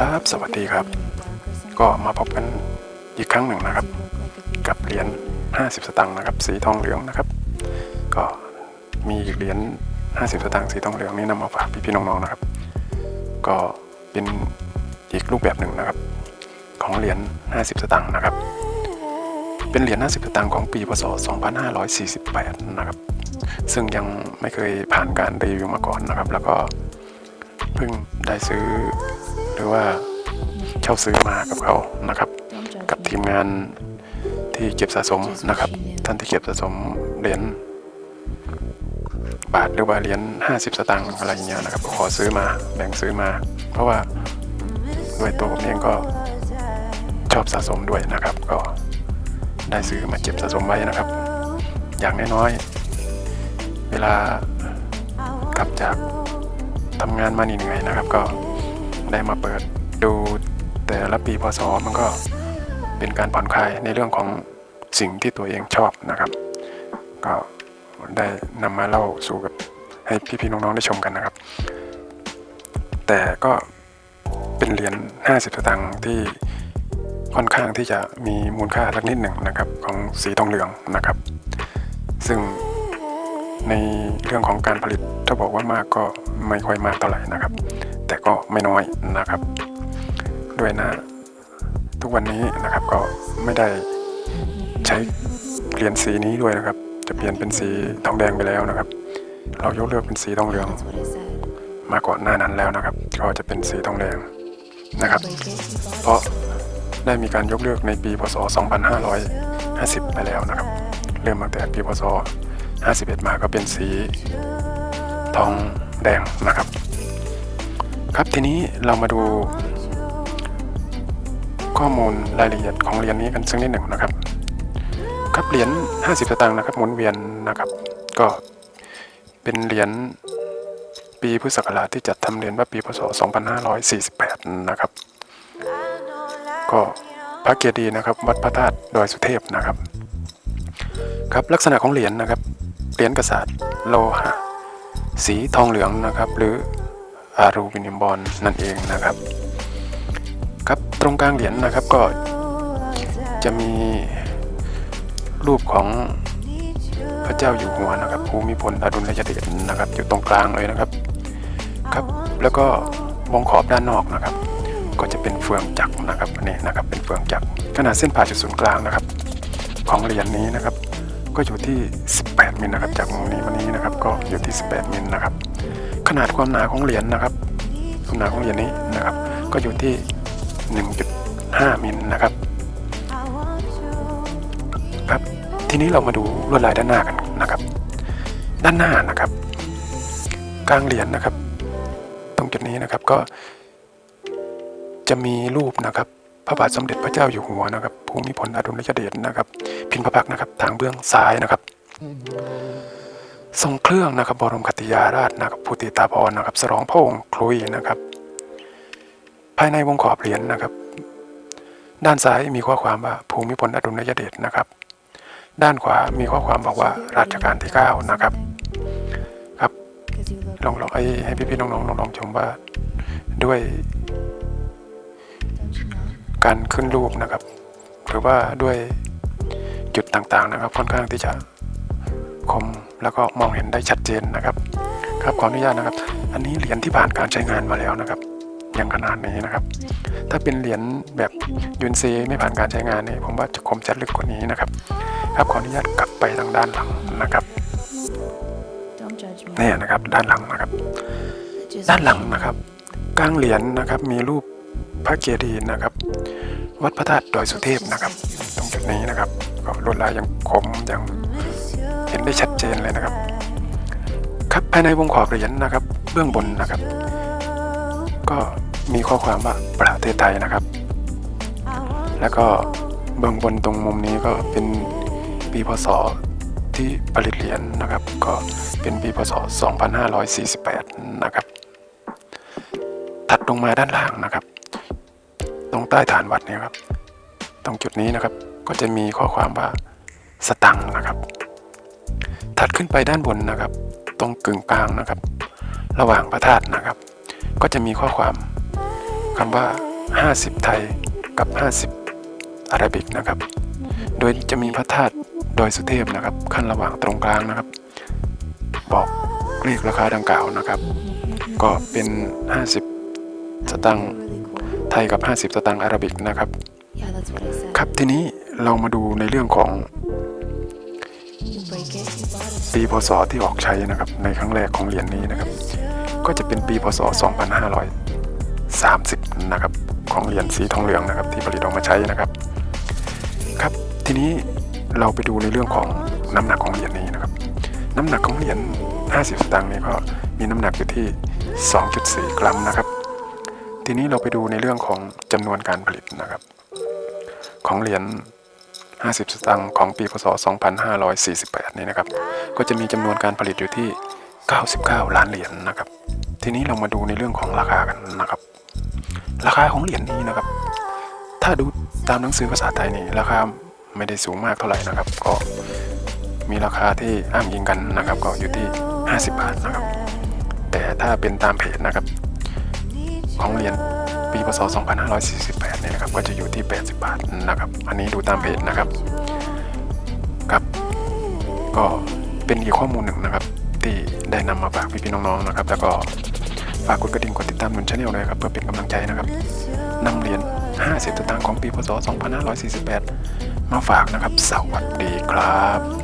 ครับ สวัสดีครับ ก็มาพบกันอีกครั้งหนึ่งนะครับ กับเหรียญ 50 สตางค์นะครับ สีทองเหลืองนะครับ ก็มีอีกเหรียญ 50 สตางค์สีทองเหลืองนี้นำมาฝากพี่ๆน้องๆนะครับ ก็เป็นอีกรูปแบบหนึ่งนะครับ ของเหรียญ 50 สตางค์นะครับ เป็นเหรียญ 50 สตางค์ของปีพศ 2548 นะครับ ซึ่งยังไม่เคยผ่านการรีวิวมาก่อนนะครับ แล้วก็เพิ่งได้ซื้อ หรือว่าเช่าซื้อมากับเขานะครับ กับทีมงานที่เก็บสะสมนะครับ ท่านที่เก็บสะสมเหรียญบาทหรือว่าเหรียญ50 สตางค์อะไรอย่างเงี้ยนะครับก็ขอซื้อมาแบ่งซื้อมา เพราะว่าด้วยตัวผมเองก็ชอบสะสมด้วยนะครับ ก็ได้ซื้อมาเก็บสะสมไว้นะครับ อย่างน้อยๆเวลากลับจากทำงานมาเหนื่อยๆนะครับ ก็ ได้มาเปิดดูแต่ละปีพศมันก็เป็นการผ่อนคลายในเรื่องของสิ่งที่ตัวเองชอบนะครับ ก็ได้นำมาเล่าสู่กับให้พี่ๆน้องๆได้ชมกันนะครับ แต่ก็เป็นเหรียญ50สตางค์ที่ค่อนข้างที่จะมีมูลค่าสักนิดหนึ่งนะครับของสีทองเหลืองนะครับ ซึ่งในเรื่องของการผลิตถ้าบอกว่ามากก็ไม่ค่อยมากเท่าไหร่นะครับ แต่ก็ไม่น้อยนะครับ ด้วยนะ ทุกวันนี้นะครับก็ไม่ได้ใช้เหรียญสีนี้ด้วยนะครับ จะเปลี่ยนเป็นสีทองแดงไปแล้วนะครับ เรายกเลิกเป็นสีทองเหลือง มาก่อนหน้านั้นแล้วนะครับ ก็จะเป็นสีทองแดงนะครับ เพราะได้มีการยกเลิกในปีพศ 2550 ไปแล้วนะครับ เริ่มตั้งแต่ปีพศ 51 มาก็เป็นสีทองแดงนะครับ ครับทีนี้เรามาดู ข้อมูลรายละเอียดของเหรียญนี้กันสักนิดหนึ่งนะครับ ครับเหรียญ50 สตางค์นะครับหมุนเวียนนะครับ ก็เป็นเหรียญปีพุทธศักราชที่จัดทำเหรียญว่าปีพศ 2548 นะครับ ก็พระเกียรตินะครับวัดพระธาตุดอยสุเทพนะครับ ครับลักษณะของเหรียญนะครับเหรียญกษัตริย์โลหะสีทองเหลืองนะครับ หรือ อารูมินียมบอลนั่นเองนะครับ ครับตรงกลางเหรียญนะครับก็จะมีรูปของพระเจ้าอยู่หัวนะครับภูมิพลอดุลยเดชนะครับ อยู่ตรงกลางเลยนะครับครับแล้วก็วงขอบด้านนอกนะครับ ก็จะเป็นเฟืองจักรนะครับนี่นะครับเป็นเฟืองจักรขนาดเส้นผ่าจุดศูนย์กลางนะครับ ของเหรียญนี้นะครับ ก็อยู่ที่ 18มิลนะครับจากมุมนี้มานี้นะครับก็อยู่ที่ 18มิลนะครับ ขนาดความหนาของเหรียญนะครับ ความหนาของเหรียญนี้นะครับ ก็อยู่ที่ 1.5 มิลนะครับครับ ทีนี้เรามาดูลวดลายด้านหน้ากันนะครับ ด้านหน้านะครับ กลางเหรียญนะครับ ตรงจุดนี้นะครับก็จะมีรูปนะครับ พระบาทสมเด็จพระเจ้าอยู่หัวนะครับภูมิพลอดุลยเดชนะครับ พิมพ์พระพักนะครับ ทางเบื้องซ้ายนะครับ ทรงเครื่องนะครับบรมคติยาราชนะครับพุติตาภรนะครับสรองพระองค์คลุยนะครับ ภายในวงขอบเหรียญนะครับ ด้านซ้ายมีข้อความว่าภูมิพลอดุลยเดชนะครับ ด้านขวามีข้อความบอกว่ารัชกาลที่ 9 นะครับครับลองลองให้ให้พี่ๆน้องๆลองลองชมว่าด้วยการขึ้นรูปนะครับ หรือว่าด้วยจุดต่างๆนะครับ ค่อนข้างที่จะคม แล้วก็มองเห็นได้ชัดเจนนะครับครับขออนุญาตนะครับ อันนี้เหรียญที่ผ่านการใช้งานมาแล้วนะครับ อย่างขนาดนี้นะครับ ถ้าเป็นเหรียญแบบยุนซีไม่ผ่านการใช้งานเนี่ยผมว่าจะคมชัดลึกกว่านี้นะครับ ครับขออนุญาตกลับไปทางด้านหลังนะครับนี่นะครับด้านหลังนะครับ ด้านหลังนะครับกลางเหรียญนะครับมีรูปพระเจดีย์นะครับ วัดพระธาตุดอยสุเทพนะครับ ตรงจุดนี้นะครับก็ลวดลายยังคมยัง ห็นได้ชัดเจนเลยนะครับ ครับภายในวงขอบเหรียญนะครับ เบื้องบนนะครับ ก็มีข้อความว่าประเทศไทยนะครับ แล้วก็เบื้องบนตรงมุมนี้ก็เป็นปีพศที่ผลิตเหรียญนะครับ ก็เป็นปีพศ 2548 นะครับ ถัดลงมาด้านล่างนะครับ ตรงใต้ฐานวัดเนี่ยครับ ตรงจุดนี้นะครับก็จะมีข้อความว่าสตังนะครับ ถัดขึ้นไปด้านบนนะครับ ตรงกึ่งกลางนะครับ ระหว่างพระธาตุนะครับ ก็จะมีข้อความคำว่า 50 ไทยกับ 50 อาราบิกนะครับ โดยจะมีพระธาตุดอยสุเทพนะครับ ขั้นระหว่างตรงกลางนะครับ บอกเลขราคาดังกล่าวนะครับ ก็เป็น 50 สตังค์ไทยกับ 50 สตังค์อาราบิกนะครับ ครับทีนี้เรามาดูในเรื่องของ ปีพศที่ออกใช้นะครับในครั้งแรกของเหรียญนี้นะครับ ก็จะเป็นปีพศ 2530 นะครับของเหรียญสีทองเหลืองนะครับที่ผลิตออกมาใช้นะครับ ครับทีนี้เราไปดูในเรื่องของน้ำหนักของเหรียญนี้นะครับ น้ำหนักของเหรียญ50 สตางค์นี้ก็มีน้ำหนักอยู่ที่ 2.4 กรัมนะครับ ทีนี้เราไปดูในเรื่องของจำนวนการผลิตนะครับ ของเหรียญ 50 สตางค์ของปีพศ 2548 นี่นะครับ ก็จะมีจำนวนการผลิตอยู่ที่ 99 ล้านเหรียญนะครับ ทีนี้เรามาดูในเรื่องของราคากันนะครับ ราคาของเหรียญนี้นะครับ ถ้าดูตามหนังสือภาษาไทยนี่ราคาไม่ได้สูงมากเท่าไหร่นะครับ ก็มีราคาที่อ้างอิงกันนะครับ ก็อยู่ที่ 50 บาทนะครับ แต่ถ้าเป็นตามเพจนะครับ ของเหรียญ พศ 2548 เนี่ยนะครับ ก็จะอยู่ที่ 80 บาทนะครับ อันนี้ดูตามเพจนะครับ ครับ ก็เป็นอีกข้อมูลหนึ่งนะครับ ที่ได้นำมาฝากพี่ๆน้องๆนะครับ แล้วก็ฝากกดกระดิ่งกดติดตามหนุนชาแนลเลยครับ เพื่อเป็นกำลังใจนะครับนำเหรียญ50สตางค์ของปีพศ 2548 มาฝากนะครับ สวัสดีครับ